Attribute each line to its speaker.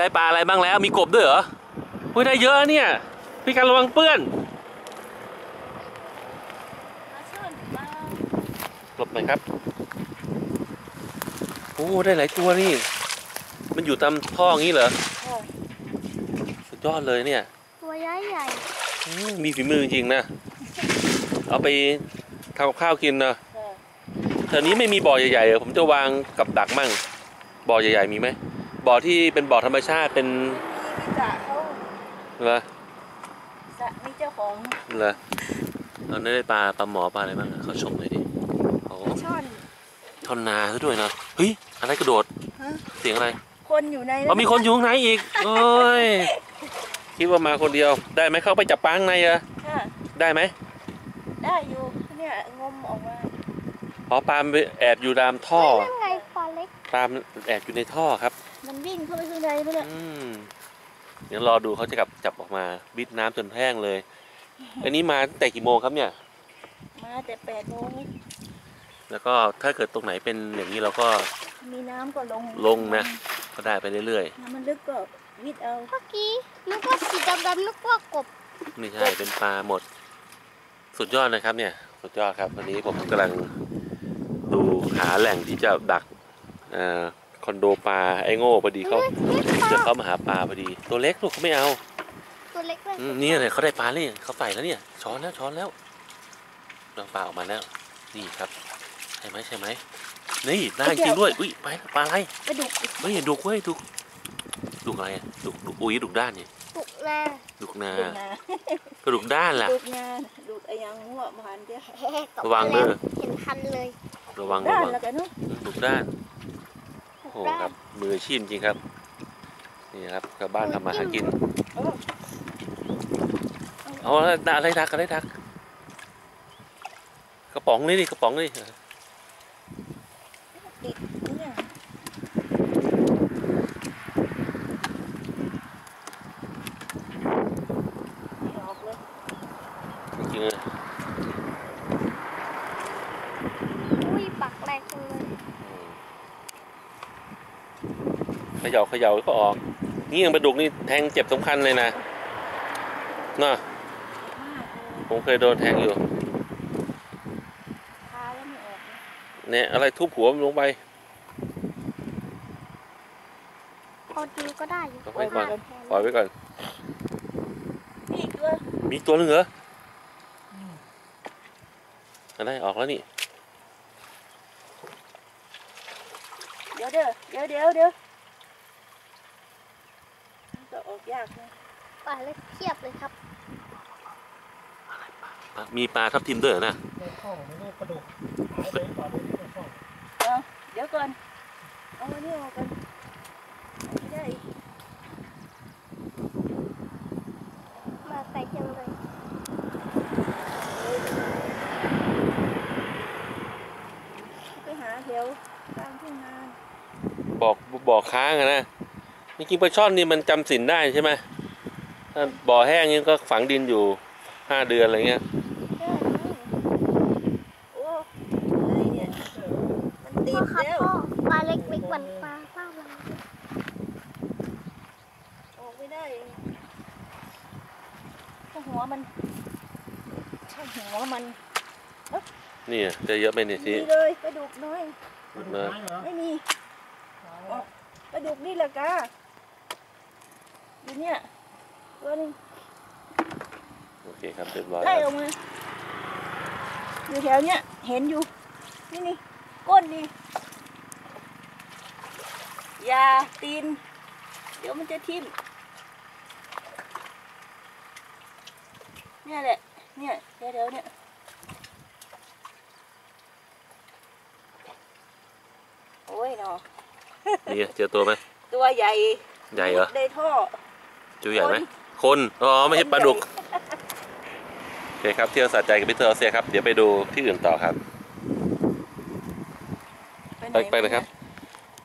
Speaker 1: ได้ปลาอะไรบ้างแล้ว มีกบด้วยเหรอเฮ้ยได้เยอะนะเนี่ย พี่การระวังเปื้อน
Speaker 2: มาช่อนมา
Speaker 1: หลบหน่อยครับโอ้ได้หลายตัวนี่ มันอยู่ตามท่ออย่างนี้เหรอ
Speaker 2: โอ้
Speaker 1: สุดยอดเลยเนี่ย
Speaker 2: ตัวใหญ่ใหญ่
Speaker 1: อืมมีฝีมือจริงๆนะ เอาไปทำกับข้าวกินนะแถวนี้ไม่มีบ่อใหญ่ๆเหรอผมจะวางกับดักมั่งบ่อใหญ่ๆมีไหม บ่อที่เป็นบ่อธรรมชาติเป็น
Speaker 2: มีพิจาเขา
Speaker 1: เหรอ
Speaker 2: สระมีเจ้าของ
Speaker 1: เหรอเราได้ปลาปลาหมอปลาอะไรบ้างอะเขาชมหน่อยดิโอ้
Speaker 2: ช่อน
Speaker 1: ช่อนนาซะด้วยนะเฮ้ยอะไรกระโดด
Speaker 2: ฮะ
Speaker 1: เสียงอะไร
Speaker 2: คนอยู่ใน
Speaker 1: อ๋อมีคนอยู่ข้างในอีกโอ้ยคิดว่ามาคนเดียว ได้ไหมเข้าไปจับปลาข้างในเหรอ
Speaker 2: ค่ะ
Speaker 1: ได้ไหม
Speaker 2: ได้อยู่เนี่ยงมออกมา
Speaker 1: อ๋อปลามันไปแอบอยู่ตามท่อ
Speaker 2: นั่นไงปลาเล็ก
Speaker 1: ปลามันแอบอยู่ในท่อครับ
Speaker 2: มัน วิ่งเข้าไปข้างในไปเนี่ย
Speaker 1: อืมเดี๋ยวรอดูเขาจะกลับจับออกมาบิดน้ำจนแห้งเลย อันนี้มาตั้งแต่กี่โมงครับเนี่ย
Speaker 2: มาแต่แปดโมง
Speaker 1: แล้วก็ถ้าเกิดตรงไหนเป็นอย่างนี้เราก็
Speaker 2: มีน้ำก็ลง
Speaker 1: ลงนะ ก็ได้ไปเรื่อย
Speaker 2: น้ำมันลึกก็วิดเอา
Speaker 3: เมื่อกี้นึกว่าสีดำๆนึกว่ากบ
Speaker 1: ๆไม่ใช่เป็นปลาหมด สุดยอดนะครับเนี่ย สุดยอดครับวันนี้ผมกำลังดูหาแหล่งที่จะดักเอ่อค อนโดปลาไอ้โง่พอดีเขา
Speaker 3: เล็ก
Speaker 1: เจอเขามาหาปลาพอดี ตัวเล็กลูกเขาไม่เอา
Speaker 3: ตัวเล็กเลย
Speaker 1: อืมนี่เลยเขาได้ปลาเลยเขาใส่แล้วเนี่ยช้อนแล้วช้อนแล้วลองปลาออกมาแล้วนี่ครับใช่ไหมใช่ไหมนี่ได้จริงด้วยอุ้ยไปปลาอะไร
Speaker 2: กระดูก
Speaker 1: เฮ้ยดุกเว้ยดุกดุกอะไรอะดุกดุกอุ้ยดุกด้านนี่
Speaker 3: ปุกนา
Speaker 1: ดุกนา
Speaker 2: ดูนาก
Speaker 1: ระดุกด้านล่ะ
Speaker 2: ดูงานดูไอ้ยังหัวมันเดียว
Speaker 3: แฮ่ๆตก
Speaker 1: ระวังเด้อ
Speaker 3: เห็นทันเลย
Speaker 1: ระวังระ
Speaker 2: ด้าน
Speaker 1: วัง
Speaker 2: แล้วกันเนาะ
Speaker 1: ดุกด้าน โอ้โหครับมืออาชีพจริงครับ นี่ครับชาวบ้านทำมาหากิน
Speaker 2: เอา
Speaker 1: อะไรอะไรดักอะไรดัก กระป๋องนี่ดิกระป๋องนี่จริงเลย
Speaker 3: อุ้ยปักแรงเลย
Speaker 1: เขย่าเขย่าก็ออก นี่ยังปลาดุกนี่แทงเจ็บสำคัญเลยนะน่ะ
Speaker 2: มากเลย
Speaker 1: ผมเคยโดนแทงอยู่
Speaker 2: ทาแล้วไม่ออกเลย
Speaker 1: เนี่ยอะไรทุบหัวมันลงไป
Speaker 3: พอดีก็ได้อยู่
Speaker 1: เอาไว้ก่อนปล่อยไว้ก่อน
Speaker 2: นี่ตัว
Speaker 1: มีตัวหนึงเหรออะไรออกแล้วนี่
Speaker 2: เดี๋ยวเด้อเดี๋ยวเดี๋ยวเดี๋ยวมันจะ ออกยากนะ
Speaker 3: ปลาเล็กเทียบเลยครับ
Speaker 1: มีปลาทับทิมด้วยเหรอนะ
Speaker 4: ในข้อไม่ได้กระดูกหายไปก่อนเลยที่ในข้อ
Speaker 2: เอาเดี๋ยวก่อน เอาอันนี้ออกก่อนเอาไม่ได้อีก
Speaker 3: มาไกลจังเลย
Speaker 2: ไปหาแถวตามทุ่งนา
Speaker 1: บอกบอกค้างอะนะ จริงๆปลาช่อนนี่มันจำสินได้ใช่ไหมถ้าบ่อแห้งนี่ก็ฝังดินอยู่ห้าเดือนอะไรเงี้ย
Speaker 2: ได้ไหมโอ้อะไรเนี่ยมันติ
Speaker 3: พ่อ
Speaker 2: ด
Speaker 3: ครับ
Speaker 2: แล้ว
Speaker 3: พ่อปลาเล็กเล็กวันปลาเป้าเรา
Speaker 2: ออกไม่ได้ถ้าหัวมันถ้าหัวมัน
Speaker 1: นี่อะจะเยอะไหมเนี่ยสิ
Speaker 2: มีเลยกระดูกน้อย
Speaker 4: กระดูกหายเหรอ
Speaker 2: ไม่มี
Speaker 4: หายแล้ว
Speaker 2: กระดูกนี่แหละกา อยู่เนี่ยตัวนึง
Speaker 1: โอเคครับเรียบร้อย
Speaker 2: ไล่
Speaker 1: แล้ว
Speaker 2: ออกมาอยู่แถวเนี้ยเห็นอยู่นี่นี่ก้นนี่อยาตีน เดี๋ยวมันจะทิ่มเนี่ยแหละเนี่ยเดี๋ยวเดี๋ยวเนี่ยโอ้ยเนาะ
Speaker 1: นี่เจอตัวไหม
Speaker 2: ตัวใหญ่
Speaker 1: ใหญ่เหรอ
Speaker 2: ได้ท่อ
Speaker 1: จูใหญ่ไหมคน อ๋อ ไม่ใช่ปลาดุก โอเคครับ เที่ยวสะใจกับพี่เธอเซียครับ เดี๋ยวไปดูที่อื่นต่อครับ
Speaker 2: หน
Speaker 1: ไปไปเลยครับ